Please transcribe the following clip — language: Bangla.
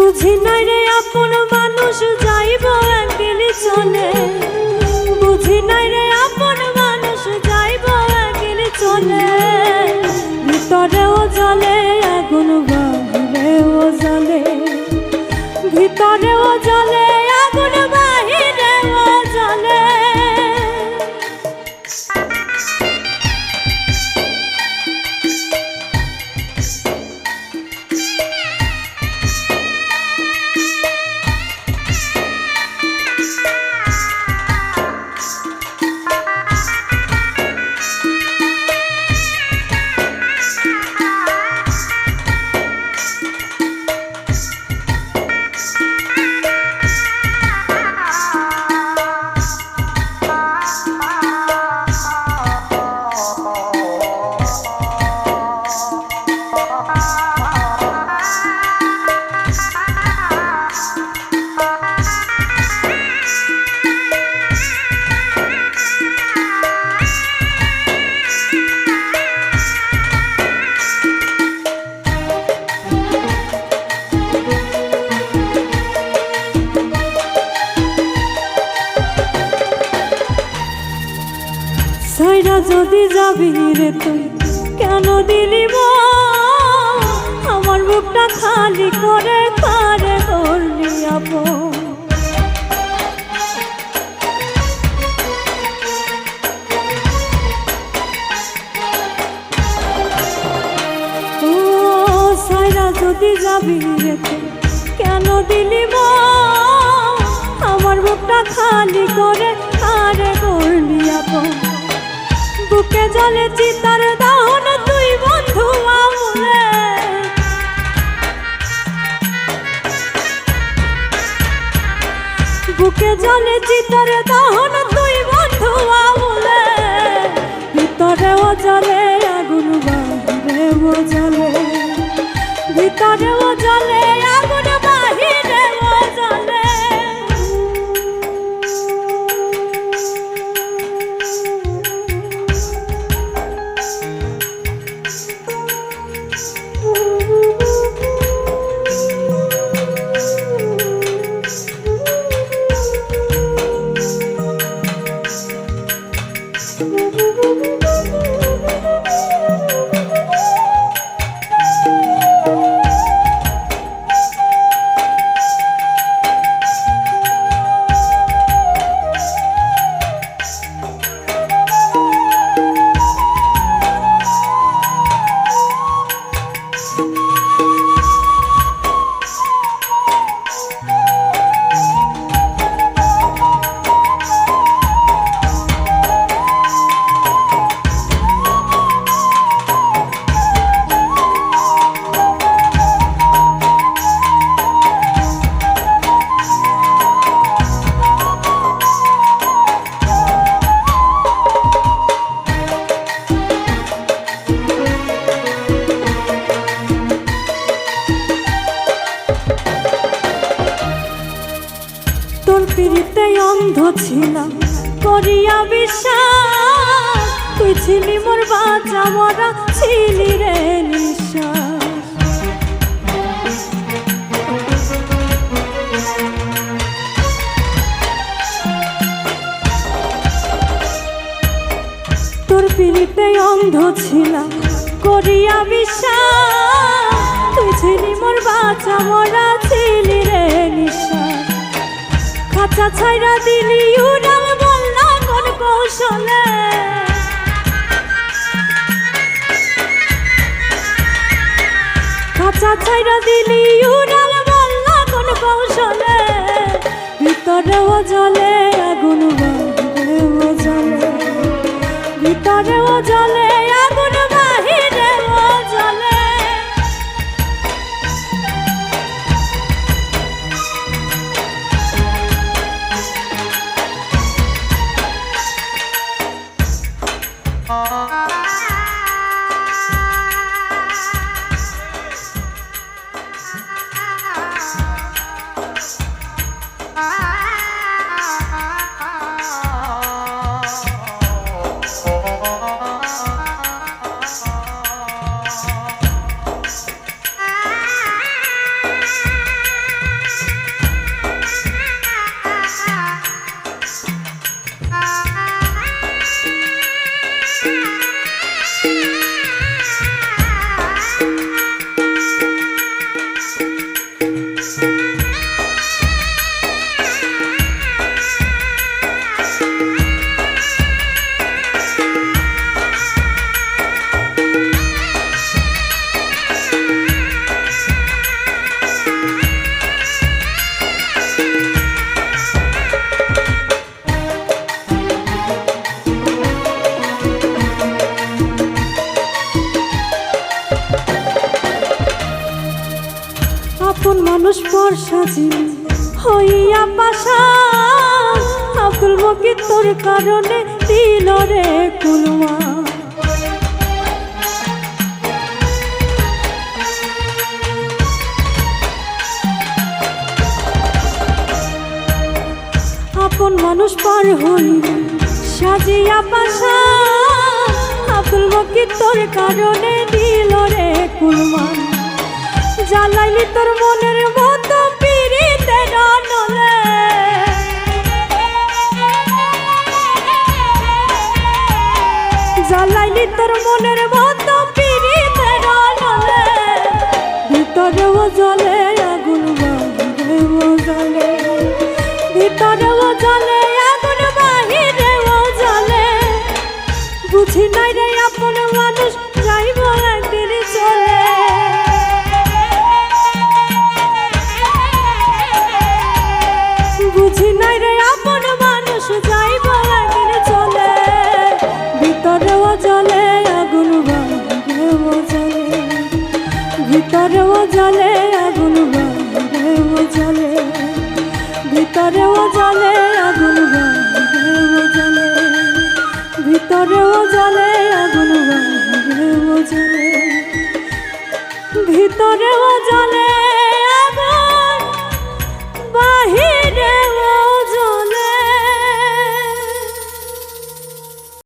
বুঝি নাই রে আপন মানুষ যাইব একদিন চলে। বুঝি নাই রে আপন মানুষ যাইব একদিন চলে। ভিতরেও জলে, আগুন বাহিরেও জলে। ভিতরেও জ্বলে যদি যাবি রে তুই, কেন দিলি? আমার বুকটা খালি করে কারে ধরলি আপন যদি যাবি রে কেন দিলি? আমার বুকটা খালি করে কারে ধরলি আপন বুকে জলে চিতার বুকে জলে চিতার বুঝি করিয়া বিশ্বাস, তুই ছিলি মোর বাঁচা, মরা ছিলি রে তোর পিড়িতে অন্ধ ছিলাম, করিয়া বিশ্বাস খাঁচা ছাইরা দিলি, উড়াল বললা কোন কৌশলে। খাঁচা ছাইরা দিলি, উড়াল বললা কোন কৌশলে। ভিতরেও জলে আগুন বাহিরেও জলে ভিতরেও জলে আপন মানুষ পর সাজি হইয়া পাশা। আব্দুল মকির তোর কারণে দিল রে কুলমা আপন মানুষ পার হইল সাজিয়া পাশা। আব্দুল মকির তোর কারণে দিল রে কুলমান জ্বালাইলি তোর মনের